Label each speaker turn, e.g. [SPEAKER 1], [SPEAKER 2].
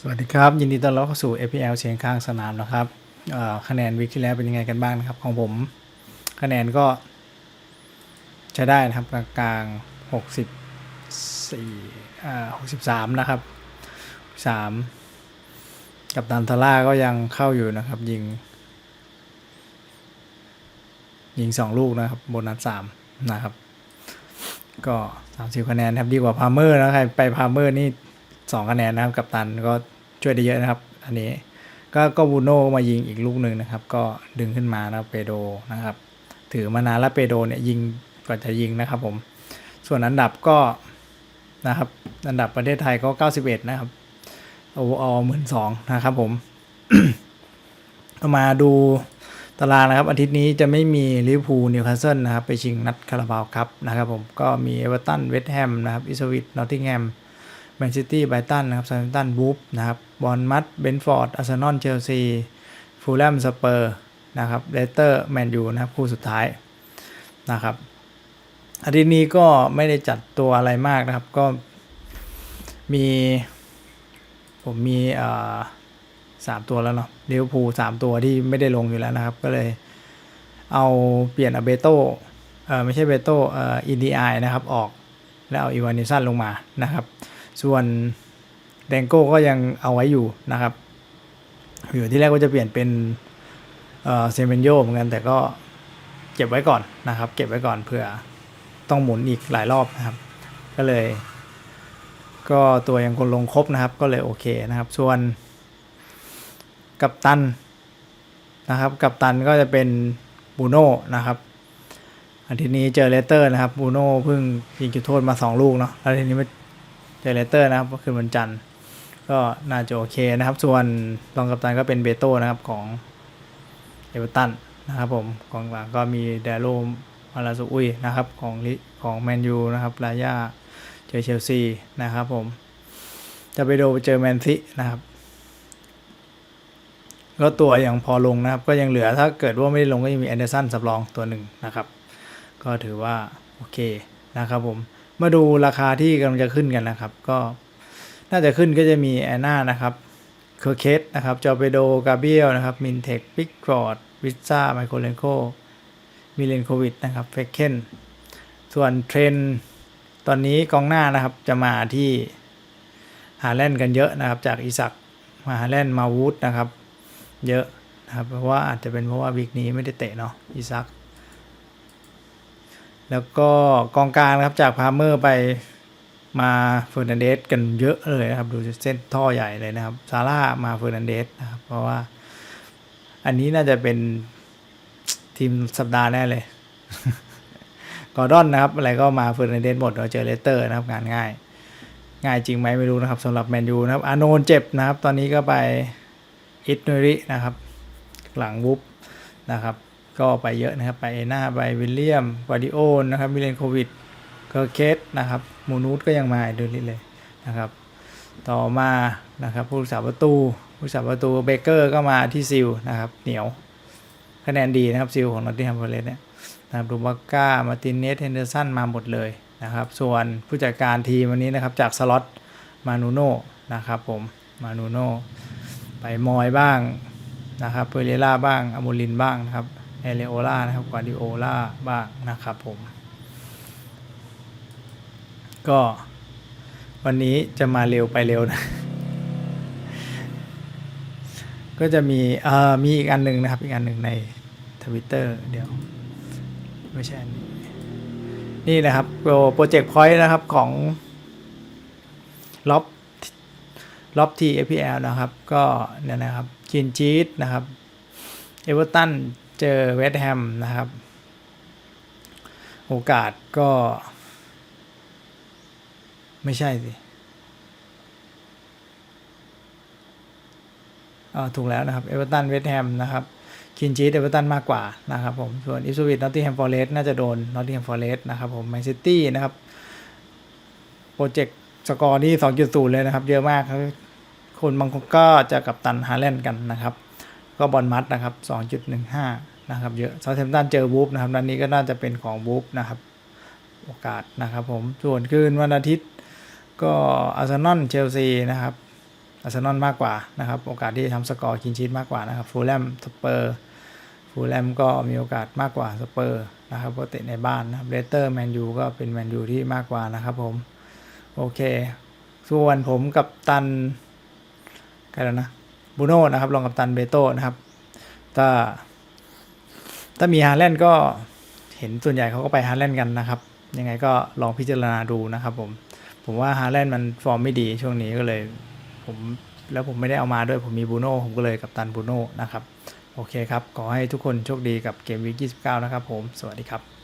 [SPEAKER 1] สวัสดีครับ ยินดีต้อนรับเข้าสู่ APL เสียงข้างสนามนะครับคะแนนวิกที่แล้วเป็นยังไงกันบ้างนะครับ ของผม คะแนนก็ ใช้ได้นะครับ กลางๆ64อ่า63นะครับ3กับตันทาร่าก็ยังเข้าอยู่นะครับ ยิง ยิง2ลูกนะครับโบนัส3นะครับ ก็30คะแนนครับดีกว่าพาเมอร์นะใครไปพาเมอร์นี่ สองคะแนนนะครับกับตันก็ช่วยได้เยอะนะครับ อันนี้ก็ก็บูโน่มายิงอีกลูกหนึ่งนะครับ ก็ดึงขึ้นมานะครับเปโดนะครับ ถือมานานแล้วเปโดเนี่ยยิงกว่าจะยิงนะครับผมส่วนอันดับก็นะครับอันดับประเทศไทยก็ 91 นะครับโอเวอร์หมื่นสองนะครับผมมาดูตารางนะครับ อาทิตย์นี้จะไม่มีลิเวอร์พูลนิวคาสเซิลนะครับ ไปชิงนัดคาราบาวครับนะครับผมก็มีเอเวอร์ตันเวสต์แฮมนะครับอิสวิตนอตติงแฮม แมนซิตี้ไบรตันนะครับซาร์ตันบูฟนะครับบอลมัดเบนฟอร์ดอาร์เซนอลเชลซีฟูลแลมสเปอร์นะครับเลสเตอร์แมนยูนะครับคู่สุดท้ายนะครับอาทิตย์นี้ก็ไม่ได้จัดตัวอะไรมากนะครับ ก็มีผมมีเอ่อสามตัวแล้วเนาะเดวพูสามตัวที่ไม่ได้ลงอยู่แล้วนะครับ ก็เลยเอาเปลี่ยนอเบโตเออไม่ใช่เบโตเอ่ออีดีไอนะครับออกแล้วเอาอีวานิสันลงมานะครับ ส่วนแดงโก้ก็ยังเอาไว้อยู่นะครับ อยู่ที่แรกก็จะเปลี่ยนเป็นเซเมนโยเหมือนกันแต่ก็เก็บไว้ก่อนนะครับ เก็บไว้ก่อนเผื่อต้องหมุนอีกหลายรอบนะครับ ก็เลย ก็ตัวยังคงลงครบนะครับ ก็เลยโอเคนะครับ ส่วน กัปตันนะครับ กัปตันก็จะเป็นบูโน่นะครับอาทิตย์นี้เจอเลสเตอร์นะครับบูโน่เพิ่งยิงจุดโทษมา 2 ลูกเนาะแล้วทีนี้มา เจเลเตอร์นะครับก็คือวันจันทร์ก็น่าจะโอเคนะครับ ส่วนรองกัปตันก็เป็นเบโต้นะครับของเอเวอร์ตันนะครับผมกองหลังก็มีเดโรมาลาสุอุยนะครับของของแมนยูนะครับลาย่าเจอเชลซีนะครับผมจะไปดูเจอแมนซินะครับก็ตัวยังพอลงนะครับ ก็ยังเหลือถ้าเกิดว่าไม่ได้ลงก็ยังมีแอนเดอร์สันสำรองตัวหนึ่งนะครับ ก็ถือว่าโอเคนะครับผม มาดูราคาที่กำลังจะขึ้นกันนะครับ ก็น่าจะขึ้นก็จะมีแอนนานะครับเคอร์เคสนะครับจอเปโดกาเบียลนะครับมินเทคปิกฟอร์ดวิซ่าไมโครเลนโคมิเลนโควิดนะครับเฟกเคนส่วนเทรนตอนนี้กองหน้านะครับจะมาที่หาแลนด์กันเยอะนะครับ จากอิสักมาหาแลนด์มาวูดนะครับ เยอะนะครับเพราะว่าอาจจะเป็นเพราะว่าวิกนี้ไม่ได้เตะเนาะอิสัก แล้วก็กองกลางนะครับจากพาเมอร์ไปมาเฟอร์นันเดสกันเยอะเลยนะครับ ดูเส้นท่อใหญ่เลยนะครับซาร่ามาเฟอร์นันเดสนะครับเพราะว่า อันนี้น่าจะเป็นทีมสัปดาห์แน่เลย กอร์ดอนนะครับ อะไรก็มาเฟอร์นันเดสหมดเราเจอเลสเตอร์นะครับงานง่าย ง่ายจริงไหมไม่รู้นะครับสำหรับแมนยูนะครับ อาโนนเจ็บนะครับ ตอนนี้ก็ไปอิตนรินะครับ หลังวุบนะครับ ก็ไปเยอะนะครับ ไปเอน่าไปวิลเลียมวาดิโอนนะครับมิเลนโควิดเคอร์เคสนะครับมูนูสก็ยังมาดูนี่เลยนะครับ ต่อมานะครับผู้รักษาประตูผู้รักษาประตูเบเกอร์ก็มาที่ซิลนะครับเหนียวคะแนนดีนะครับซิลของนอตติงแฮมฟอร์เรสเนี่ยนะครับดูบักก้ามาตินเนสเฮนเดอร์สันมาหมดเลยนะครับ ส่วนผู้จัดการทีมวันนี้นะครับจากสล็อตมานูโน่นะครับผมมานูโน่ไปมอยบ้างนะครับเปเรล่าบ้างอโมลินบ้างนะครับ เอเลโอล่านะครับกวาดิโอล่าบ้างนะครับผม ก็วันนี้จะมาเร็วไปเร็วนะ ก็จะมีเอ่อมีอีกอันหนึ่งนะครับ อีกอันหนึ่งในทวิตเตอร์เดี๋ยว ไม่ใช่อันนี้นี่นะครับโปรเจกต์พอยต์นะครับของล็อบล็อบที APL นะครับ ก็เนี่ยนะครับกินจีตนะครับเอเวอร์ตัน เจอเวสต์แฮมนะครับ โอกาสก็ ไม่ใช่สิอ่าถูกแล้วนะครับเอเวอร์ตันเวสต์แฮมนะครับคินจีเอเวอร์ตันมากกว่านะครับผมส่วนอิสวิตนอตติแฮมฟอร์เรสน่าจะโดนนอตติแฮมฟอร์เรสนะครับผมแมนซิตี้นะครับโปรเจกต์สกอร์นี่2.0 เลยนะครับ เยอะมากครับคนบางคนก็จะกับตันฮาแลนด์กันนะครับ ก็บอลมัดนะครับ 2.15 นะครับเยอะซาเทมตันเจอบูฟนะครับนันนี้ก็น่าจะเป็นของบูฟนะครับโอกาสนะครับผมส่วนคืนวันอาทิตย์ก็อาร์เซนอลเชลซีนะครับอาร์เซนอลมากกว่านะครับโอกาสที่จะทำสกอร์คินชีตมากกว่านะครับฟูลแลมสเปอร์ฟูลแลมก็มีโอกาสมากกว่าสเปอร์นะครับเพราะเตะในบ้านนะครับเลสเตอร์แมนยูก็เป็นแมนยูที่มากกว่านะครับผมโอเค ส่วนผมกับตันใครแล้วนะ บูโน่นะครับรองกับตันเบโต้นะครับถ้าถ้ามีฮาแลนด์ก็เห็นส่วนใหญ่เขาก็ไปฮาแลนด์กันนะครับ ยังไงก็ลองพิจารณาดูนะครับผม ผมว่าฮาแลนด์มันฟอร์มไม่ดีช่วงนี้ก็เลย ผมแล้วผมไม่ได้เอามาด้วยผมมีบูโน่ผมก็เลยกับตันบูโน่นะครับ โอเคครับ ขอให้ทุกคนโชคดีกับเกมวีค29 นะครับผม สวัสดีครับ